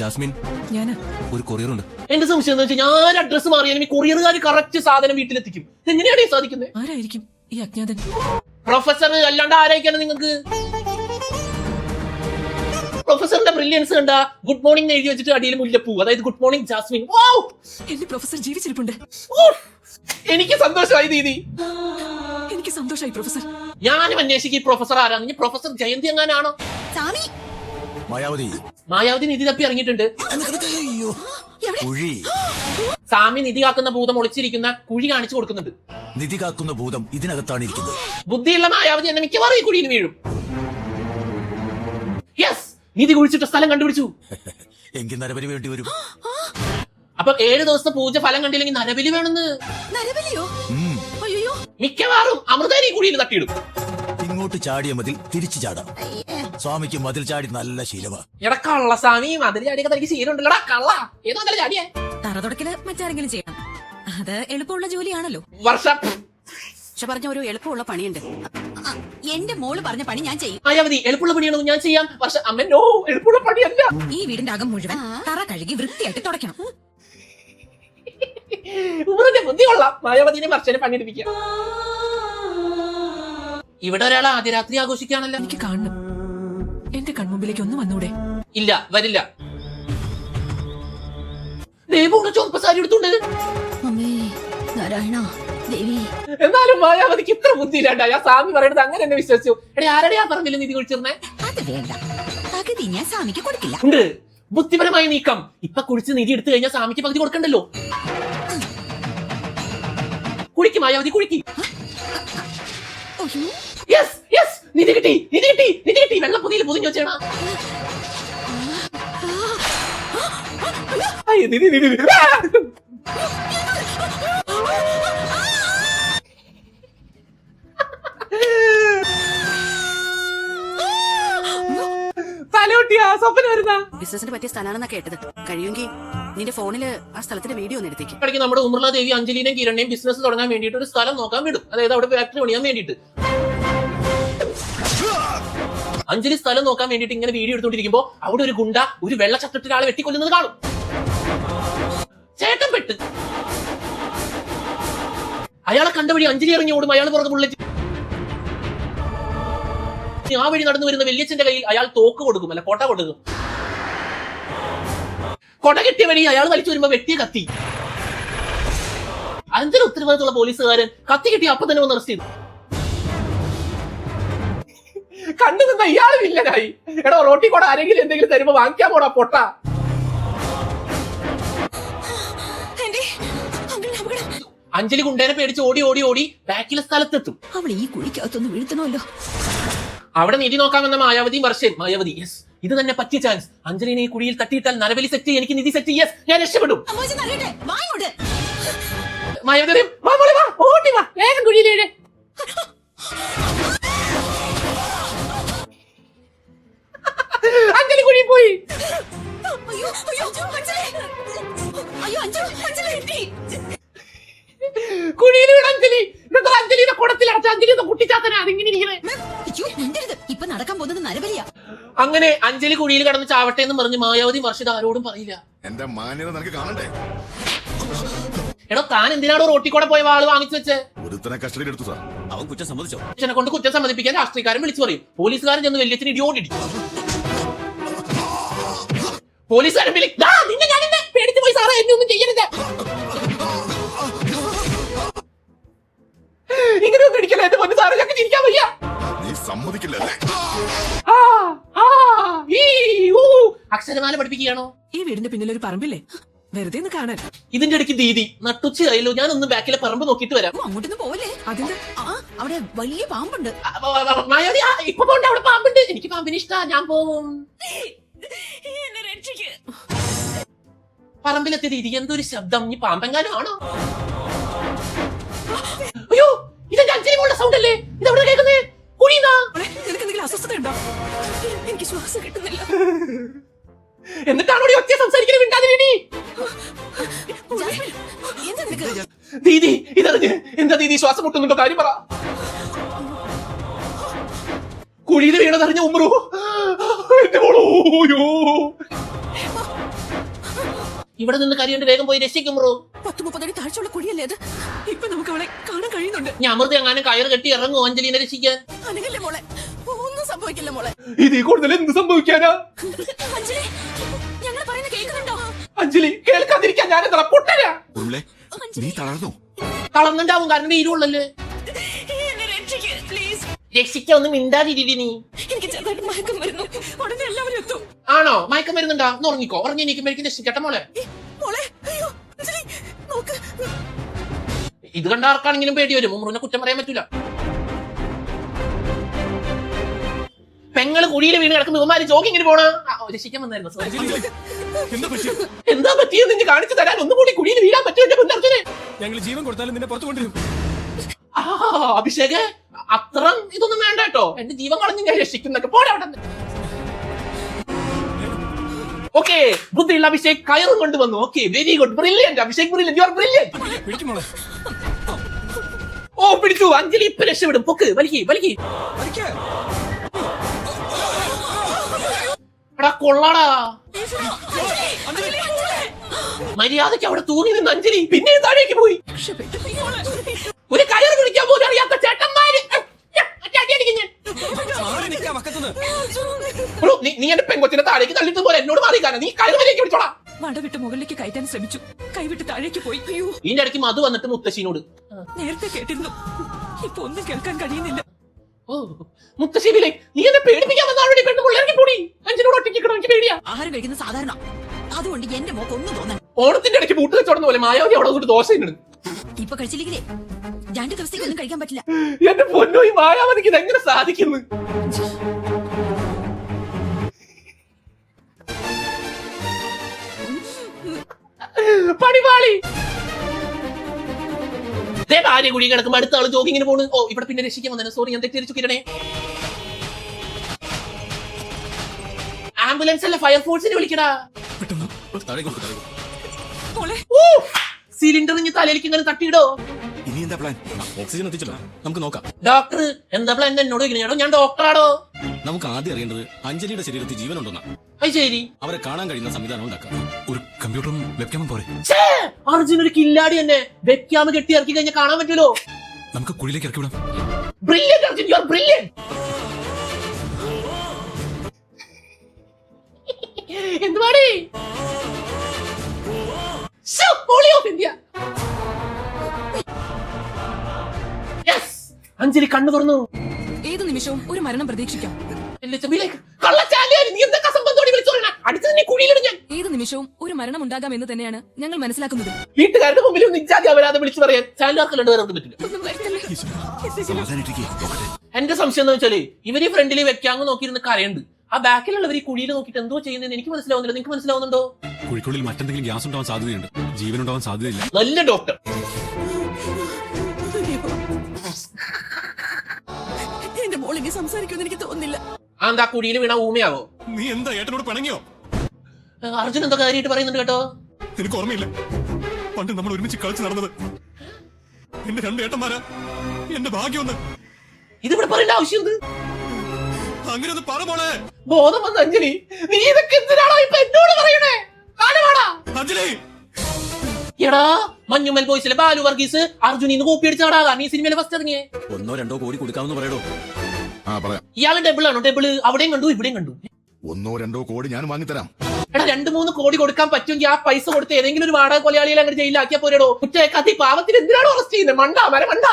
Jasmine ഞാൻ ഒരു courier ഉണ്ട്. എന്റെ സംശയം എന്ന് വെച്ചാൽ ഞാൻ അഡ്രസ് മാറിയാലും ഈ കൊറിയറുകാർ കറക്റ്റ് സാധനം വീട്ടിലെത്തിക്കും. എങ്ങനെയാണ് ഈ സാധിക്കുന്നത്? ആരായിരിക്കും ഈ അജ്ഞാതൻ? പ്രൊഫസർ അല്ലാണ്ട് ആരായിരിക്കാണ് നിങ്ങൾക്ക്? പ്രൊഫസറിന്റെ ബ്രില്യൻസ് കണ്ട ഗുഡ് മോർണിംഗ് എഴുതി വെച്ചിട്ട് അടിയിൽ മുല്ലപ്പൂ അതായത് ഗുഡ് മോർണിംഗ് ജാസ്മിൻ. വൗ! എന്റെ പ്രൊഫസർ ജീവിച്ചിരിപ്പുണ്ട്. എനിക്ക് സന്തോഷമായി ദീദി. എനിക്ക് സന്തോഷമായി പ്രൊഫസർ ഞാനും അന്വേഷിക്കും ഈ പ്രൊഫസർ ആരാണ് ഇനി പ്രൊഫസർ ജയന്തി എങ്ങാനാണോ? സ്വാമി മായാവതി. മായാവതി നിധി തപ്പി ഇറങ്ങിയിട്ടുണ്ട്. അയ്യോ. കുഴി. സാമി നിധി കാക്കുന്ന ഭൂതം ഒളിച്ചിരിക്കുന്ന കുഴി കാണിച്ചു കൊടുക്കുന്നുണ്ട്. നിധി കാക്കുന്ന ഭൂതം ഇതിനകത്താണ് ഇരിക്കുന്നത്. ബുദ്ധിയുള്ള മായാവതി എന്നെ മിക്കവാറും ഈ കുഴിയിൽ വീഴും. യെസ് നിധി കുഴിച്ചിട്ട സ്ഥലം കണ്ടുപിടിച്ചു. എങ്കിൽ നരബലി വേണ്ടി വരും. അപ്പൊ ഏഴ് ദിവസത്തെ പൂജ ഫലം കണ്ടില്ലെങ്കിൽ നരബലി വേണമെന്ന്. നരബലിയോ? ഉം. അയ്യോ. മിക്കവാറും അമൃതേരി കുഴിയിൽ തട്ടിയിടും. ഇങ്ങോട്ട് ചാടിയ മതിൽ തിരിച്ചു ചാടാം. സ്വാമിക്ക് മതിൽ ചാടി നല്ല ശീലമാ. എടാ കള്ള സ്വാമി മതിൽ ചാടിയൊക്കെ തനിക്ക് ശീലമുണ്ടല്ലോടാ കള്ള. ഏതോ നല്ല ചാടിയേ. തറ തുടക്കൽ മറ്റാരെങ്കിലും ചെയ്യണം. അത് എളുപ്പമുള്ള ജോലിയാണല്ലോ. വർഷം പക്ഷെ പറഞ്ഞ ഒരു എളുപ്പമുള്ള പണിയുണ്ട്. എന്റെ മോൾ പറഞ്ഞ പണി ഞാൻ ചെയ്യും. മായാവതി എളുപ്പമുള്ള പണിയാണോ ഞാൻ ചെയ്യാം. പക്ഷെ അമ്മ നോ എളുപ്പമുള്ള പണിയല്ല. ഈ വീടിന്റെ അകം മുഴുവൻ തറ കഴുകി വൃത്തിയായിട്ട് തുടയ്ക്കണം. ഇവരുടെ ബുദ്ധി കൊള്ളാം. മായാവതിനെ വർഷനെ പണിയെടുപ്പിക്കാം. ഇവിടെ ഒരാൾ ആദ്യ രാത്രി ആഘോഷിക്കുകയാണല്ലോ. എനിക്ക് കാണണം. എന്റെ കൺമുമ്പിലേക്ക് ഒന്ന് വന്നൂടെ? ഇല്ല വരില്ല. ദേവൂണ് ചുവപ്പ് സാരി എടുത്തുണ്ട്. അമ്മേ നാരായണ ദേവി. എന്നാലും മായാവതിക്ക് ഇത്ര ബുദ്ധിയില്ലാണ്ട. ഞാൻ സ്വാമി പറയുന്നത് അങ്ങനെ എന്നെ വിശ്വസിച്ചു. എടേ ആരുടെ ഞാൻ പറഞ്ഞില്ല നിധി കുഴിച്ചിരുന്നേ? അത് വേണ്ട. പകുതി ഞാൻ സ്വാമിക്ക് കൊടുക്കില്ല. ഉണ്ട്. ബുദ്ധിപരമായ നീക്കം. ഇപ്പൊ കുടിച്ച് നിധി എടുത്തു കഴിഞ്ഞാൽ സ്വാമിക്ക് പകുതി കൊടുക്കണ്ടല്ലോ. കുഴിക്ക് മായാവതി കുഴിക്ക്. യെസ് യെസ് നിധി കിട്ടി നിധി കിട്ടി നിധി കിട്ടി. വെള്ളപ്പൊതിയിൽ പൊതിഞ്ഞു വെച്ചേണ നിധി നിധി നിധി. ആ! സ്വപ്നം വരുന്ന. ബിസിനസിന് പറ്റിയ സ്ഥലമാണെന്നാ കേട്ടത്. കഴിയുമെങ്കിൽ നിന്റെ ഫോണിൽ ആ സ്ഥലത്തിന്റെ വീഡിയോ ഒന്ന് എടുത്തേക്ക്. നമ്മുടെ ഉമർല ദേവി അഞ്ജലിനെയും കിരണിനെയും ബിസിനസ് തുടങ്ങാൻ വേണ്ടിയിട്ട് ഒരു സ്ഥലം നോക്കാൻ വിടും. അതായത് അവിടെ ഫാക്ടറി പണിയാൻ വേണ്ടിയിട്ട്. അഞ്ജലി സ്ഥലം നോക്കാൻ വേണ്ടിയിട്ട് ഇങ്ങനെ വീഡിയോ എടുത്തോണ്ടിരിക്കുമ്പോ അവിടെ ഒരു ഗുണ്ട ഒരു വെള്ള ചട്ടത്തിൽ ആളെ വെട്ടിക്കൊല്ലുന്നത് കാണും. ചേട്ടൻ പെട്ട്. അയാളെ കണ്ട വഴി അഞ്ജലി ഇറങ്ങി ഓടും അയാൾ പുറത്ത് ബുള്ളറ്റ് ആ വഴി നടന്നു വരുന്ന വല്യച്ഛന്റെ കയ്യിൽ അയാൾ തോക്ക് കൊടുക്കും അല്ല കോട്ട കൊടുക്കും. കൊട കെട്ടിയ വഴി അയാൾ വലിച്ചു വരുമ്പോ വെട്ടിയ കത്തി. അഞ്ചര ഉത്തരവാദിത്തമുള്ള പോലീസുകാരൻ? കത്തി കിട്ടി അപ്പൊ തന്നെ ഒന്ന് അറസ്റ്റ് ചെയ്തു. കണ്ടു നിന്ന ഇയാൾ വില്ലനായി എടോ റോട്ടി കൂടെ ആരെങ്കിലും എന്തെങ്കിലും തരുമ്പോ വാങ്ങിക്കാൻ പോടാ പൊട്ട. അഞ്ജലി കുണ്ടേനെ പേടിച്ച് ഓടി ഓടി ഓടി ബാക്കിലെ സ്ഥലത്തെത്തും. അവൾ ഈ കുഴിക്കകത്തൊന്ന് വീഴ്ത്തണമല്ലോ. അവിടെ നീതി നോക്കാമെന്ന മായാവതി വർഷൻ. മായാവതി യെസ് ഇത് തന്നെ പറ്റിയ ചാൻസ് അഞ്ജലിനെ ഈ കുഴിയിൽ തട്ടിയിട്ടാൽ നരബലി സെറ്റ് എനിക്ക് നിധി സെറ്റ് യെസ് ഞാൻ രക്ഷപ്പെടും. മായാവതി ഓടി വാ. വേഗം കുഴിയിലേഴ് അഞ്ജലി അയ്യോ അയ്യോ. അഞ്ജലി അയ്യോ അഞ്ജലി അഞ്ജലി കുഴിയിൽ വീണ അഞ്ജലി ഇന്നത്തെ അഞ്ജലിയുടെ കുടത്തിൽ അടച്ച അഞ്ജലി കുട്ടിച്ചാത്തനാ അതിങ്ങനെ ഇരിക്കണേ. ഇപ്പൊ നടക്കാൻ പോകുന്നത് നരബലിയാ. അങ്ങനെ അഞ്ജലി കുഴിയിൽ കടന്ന് ചാവട്ടെ എന്ന് പറഞ്ഞ് മായാവതി വർഷിത ആരോടും പറയില്ല. എന്റെ മാന്യത നിനക്ക് കാണണ്ടേ? എടോ താൻ എന്തിനാണോ റോട്ടി കൂടെ പോയ വാൾ വാങ്ങിച്ചു വെച്ചേ? ഒരുത്തനെ കസ്റ്റഡിയിൽ എടുത്തു സാർ. അവൻ കുറ്റം സമ്മതിച്ചോ? അച്ഛനെ കൊണ്ട് കുറ്റം സമ്മതിപ്പിക്കാൻ രാഷ്ട്രീയക്കാരൻ വിളിച്ചു പറയും. പോലീസുകാരൻ ചെന്ന് വലിയ ഇടിയോടിടിക്കും. പോലീസുകാരൻ വിളി "ദാ, നിന്നെ ഇന്ന് പേടിച്ചു പോയി സാറേ എന്നെ ഒന്നും ചെയ്യരുത്. ഇങ്ങനെ ഒന്നും ഇടിക്കല്ലേ എന്റെ പൊന്നു സാറേ ഞങ്ങൾക്ക് ചിരിക്കാൻ വയ്യ. നീ സമ്മതിക്കില്ലല്ലേ? ആ, ആ, ഈ, ഊ. അക്ഷരമാല പഠിപ്പിക്കുകയാണോ? ഈ വീടിന്റെ പിന്നിൽ ഒരു പറമ്പില്ലേ? വെറുതെ ഒന്ന് കാണാൻ. ഇതിന്റെ ഇടയ്ക്ക് ദീദി നട്ടുച്ച ആയല്ലോ ഞാനൊന്ന് ബാക്കിലെ പറമ്പ് നോക്കിയിട്ട് വരാം. ഓ, അങ്ങോട്ടൊന്നും പോവല്ലേ? അതിന്റെ ആ അവിടെ വലിയ പാമ്പുണ്ട്. ആ, ആ, ഇപ്പൊ പോണ്ട അവിടെ പാമ്പുണ്ട്. എനിക്ക് പാമ്പിന് ഇഷ്ടാ ഞാൻ പോവും. എന്നെ രക്ഷിക്ക്. പറമ്പിലെത്തിയ ദീദി എന്തൊരു ശബ്ദം? ഈ പാമ്പെങ്കാലും ആണോ അയ്യോ ഇതെന്റെ അഞ്ചലി പോലുള്ള സൗണ്ട് അല്ലേ? ഇത് എവിടെ കേൾക്കുന്നേ? കുഴിയുന്നാ നിനക്ക് എന്തെങ്കിലും അസ്വസ്ഥത ഉണ്ടോ എനിക്ക് ശ്വാസം കിട്ടുന്നില്ല. എന്നിട്ടാണോ ഒറ്റ സംസാരിക്കുന്നത് മിണ്ടാതിരി ദീദി ഇതറിഞ്ഞ്? എന്താ ദീദി ശ്വാസം മുട്ടുന്നുണ്ടോ? കാര്യം പറ. കുഴിയിൽ വീണതറിഞ്ഞ ഉമ്രോ. എന്റെ മോളോ അയ്യോ. ഇവിടെ നിന്ന് കരിയുണ്ട് വേഗം പോയി രക്ഷിക്കും ബ്രോ പത്ത് മുപ്പതടി താഴ്ചയുള്ള കുഴിയല്ലേ അത്? ഇപ്പൊ നമുക്ക് അവളെ കാണാൻ കഴിയുന്നുണ്ട്. ഞാൻ അമൃത എങ്ങാനും കയറ് കെട്ടി ഇറങ്ങും അഞ്ജലിനെ രക്ഷിക്കാൻ? അനങ്ങല്ലേ മോളെ. ഒന്നും സംഭവിക്കില്ല മോളെ. ഇതിൽ കൂടുതൽ എന്ത് സംഭവിക്കാനാ? അഞ്ജലി ഞങ്ങൾ പറയുന്ന കേൾക്കുന്നുണ്ടോ? അഞ്ജലി കേൾക്കാതിരിക്കാൻ ഞാൻ എന്താ പൊട്ടരാ നീ തളർന്നു? തളർന്നുണ്ടാവും കാരണം ഇരുള്ളല്ലേ രക്ഷിക്കാൻ ഒന്നും മിണ്ടാതിരി നീ. എനിക്ക് ചെറുതായിട്ട് മയക്കം വരുന്നു. ഉടനെ എല്ലാവരും എത്തും. ആണോ? മയക്കം വരുന്നുണ്ടാ? ഒന്ന് ഉറങ്ങിക്കോ. ഉറങ്ങി എനിക്കുമ്പോഴേക്കും രക്ഷിക്കട്ടെ മോളെ. ഇത് കണ്ട ആർക്കാണെങ്കിലും പേടി വരും. ഉമ്രുവിനെ കുറ്റം പറയാൻ പറ്റൂല. പെങ്ങൾ കുഴിയിൽ വീണ് കിടക്കുന്ന ഇവന്മാര് ജോഗിങ്ങിന് പോണാ? രക്ഷിക്കാൻ വന്നായിരുന്നു. എന്താ പറ്റിയെന്ന് നിന്നെ കാണിച്ചു തരാൻ ഒന്നും കൂടി കുഴിയിൽ വീഴാൻ പറ്റും എന്റെ മുന്നർജനെ ഞങ്ങൾ ജീവൻ കൊടുത്താലും നിന്നെ പുറത്തു കൊണ്ടുവരും. ആ അഭിഷേക്. അത്ര ഇതൊന്നും വേണ്ട കേട്ടോ. എന്റെ ജീവൻ കളഞ്ഞു ഞാൻ രക്ഷിക്കുന്നൊക്കെ പോലെ അവിടെ. ഓക്കെ ബുദ്ധിയുള്ള അഭിഷേക് കയറും കൊണ്ടുവന്നു okay very good brilliant Abhishek brilliant you are brilliant oh പിടിച്ചു. അഞ്ജലി ഇപ്പൊ രക്ഷപ്പെടും. പൊക്ക് വലിക്കി വലിക്കി. എടാ കൊള്ളാടാ. മര്യാദയ്ക്ക് അവിടെ തൂങ്ങി നിന്ന് അഞ്ജലി പിന്നെ താഴേക്ക് പോയി. ഒരു കയർ പിടിക്കാൻ പോലും അറിയാത്ത നീ- നീ എന്റെ പെങ്കൊച്ചിനെ താഴേക്ക് തള്ളിട്ട് പോലെ എന്നോട് മാറിക്കാനാ. നീ കയർ വിളിച്ചോളാം വടവിട്ട് മുകളിലേക്ക് കയറ്റാൻ ശ്രമിച്ചു. കൈവിട്ട് താഴേക്ക് പോയി. അയ്യോ. ഇതിന്റെ ഇടയ്ക്ക് മധു വന്നിട്ട് മുത്തശ്ശിനോട്. നേരത്തെ കേട്ടിരുന്നു. ഇപ്പൊ ഒന്നും കേൾക്കാൻ കഴിയുന്നില്ല. ഓ നീ എന്നെ പേടിപ്പിക്കാൻ പെണ്ണ് പിള്ളേർക്ക് കൂടി? അഞ്ചിനോട് ഒറ്റയ്ക്ക് കിടന്നു എനിക്ക് പേടിയാ. ആഹാരം സാധാരണ. അതുകൊണ്ട് എന്റെ മോക്ക് ഒന്നും ഓണത്തിന്റെ ഇടയ്ക്ക് പൂട്ട് വെച്ചോടുന്ന പോലെ മായാവതി അവിടെ ദോശ ഇടുന്നു ഇപ്പൊ കഴിച്ചില്ലെങ്കിലേ രണ്ടു ദിവസത്തേക്ക് ഒന്നും കഴിക്കാൻ പറ്റില്ല. എന്റെ പൊന്നു ഈ മായാമതിക്ക് ഇത് എങ്ങനെ സാധിക്കുന്നു? പണിപാളി ദേ ഭാര്യ കുഴി കിടക്കുമ്പോ അടുത്ത ആൾ ജോഗിങ്ങിന് പോണു. ഓ ഇവിടെ പിന്നെ രക്ഷിക്കാൻ വന്നേ സോറി ഞാൻ തെറ്റിദ്ധരിച്ചു കിരണേ. ആംബുലൻസ് അല്ല? ഫയർഫോഴ്സിനെ വിളിക്കടാ. മോളെ സിലിണ്ടർ ഇനി തലയിലേക്ക് ഇങ്ങനെ തട്ടിയിടോ. ഇനി എന്താ പ്ലാൻ ഓക്സിജൻ എത്തിച്ചല്ലോ നമുക്ക് നോക്കാം. ഡോക്ടർ എന്താ പ്ലാൻ എന്നോട് ഇങ്ങനെ ഞാൻ ഡോക്ടറാടോ നമുക്ക് ആദ്യം അറിയേണ്ടത് അഞ്ജലിയുടെ ശരീരത്തിൽ ജീവനുണ്ടെന്നാ. അത് ശരി. അവരെ കാണാൻ കഴിയുന്ന സംവിധാനം ഉണ്ടാക്കാം. ഒരു കമ്പ്യൂട്ടറും വെബ്കാമും പോരെ. അർജുൻ ഒരു കില്ലാടി തന്നെ വെക്കാമ കെട്ടി ഇറക്കി കഴിഞ്ഞാൽ കാണാൻ പറ്റുമല്ലോ. നമുക്ക് കുഴിയിലേക്ക് ഇറക്കി വിടാം. Brilliant Arjun. You are brilliant എന്തുവാടി? അഞ്ജലി കണ്ണു തുറന്നു. ഏത് നിമിഷവും ഒരു മരണം പ്രതീക്ഷിക്കാം. ഏത് നിമിഷവും ഒരു മരണം ഉണ്ടാകാം എന്ന് തന്നെയാണ് ഞങ്ങൾ മനസ്സിലാക്കുന്നത്. വീട്ടുകാരുടെ മുമ്പിൽ നിജാതി അവരാതെ വിളിച്ചു പറയാൻ ചാനലുകാർക്ക് രണ്ടുപേരും പറ്റില്ല. എന്റെ സംശയം എന്ന് വെച്ചാൽ ഇവർ ഫ്രണ്ടിൽ വെക്കാങ്ങ് നോക്കിയിരുന്ന് കരയുണ്ട് ആ ബാക്കിലുള്ളവർ ഈ കുഴിയിൽ നോക്കിയിട്ട് എന്തോ ചെയ്യുന്നതെന്ന് എനിക്ക് മനസ്സിലാവുന്നില്ല. നിങ്ങൾക്ക് മനസ്സിലാവുന്നുണ്ടോ? കുഴിക്കുള്ളിൽ മറ്റെന്തെങ്കിലും ഗ്യാസ് ഉണ്ടാവാൻ സാധ്യതയുണ്ട്. ജീവൻ ഉണ്ടാവാൻ സാധ്യതയില്ല. നല്ല ഡോക്ടർ എന്റെ മോൾ ഇനി സംസാരിക്കുമെന്ന് എനിക്ക് തോന്നുന്നില്ല. ആ എന്താ കുഴിയിൽ വീണ ഊമയാവോ? നീ എന്താ ഏട്ടനോട് പിണങ്ങിയോ? അർജുൻ എന്തോ കാര്യമായിട്ട് പറയുന്നുണ്ട് കേട്ടോ. നിനക്ക് ഓർമ്മയില്ല? പണ്ട് നമ്മൾ ഒരുമിച്ച് കളിച്ച് നടന്നത്. എന്റെ രണ്ട് ഏട്ടന്മാരാ. എന്റെ ഭാഗ്യമൊന്ന് ഇതിവിടെ പറയേണ്ട ആവശ്യം എന്ത്? അങ്ങനെ പറ മോളെ. ബോധം വന്ന അഞ്ജലി. നീ ഇതൊക്കെ എന്തിനാണോ ഇപ്പൊ എന്നോട് പറയണേ? കാലമാടാ അഞ്ജലി. എടാ മഞ്ഞുമൽ ബോയ്സിലെ ബാലു വർഗീസ് അർജുൻ ഇന്ന് കോപ്പി അടിച്ചാടാ നീ സിനിമയിലെ ഫസ്റ്റ് ഇറങ്ങിയേ. ഒന്നോ രണ്ടോ കോടി കൊടുക്കാമെന്ന് പറയടോ. ആ പറയാം. ഇയാൾ ഡബിൾ ആണോ? ഡബിൾ അവിടെയും കണ്ടു ഇവിടെയും കണ്ടു. ഒന്നോ രണ്ടോ കോടി ഞാൻ വാങ്ങിത്തരാം. എടാ രണ്ട് മൂന്ന് കോടി കൊടുക്കാൻ പറ്റുമെങ്കിൽ ആ പൈസ കൊടുത്ത് ഏതെങ്കിലും ഒരു വാടക കൊലയാളിയെ അങ്ങനെ ജയിലിലാക്കിയാ പോരടോ. കുറ്റേക്കാത്ത പാവത്തിന് എന്തിനാണോ അറസ്റ്റ് ചെയ്യുന്നത് മണ്ട മര മണ്ട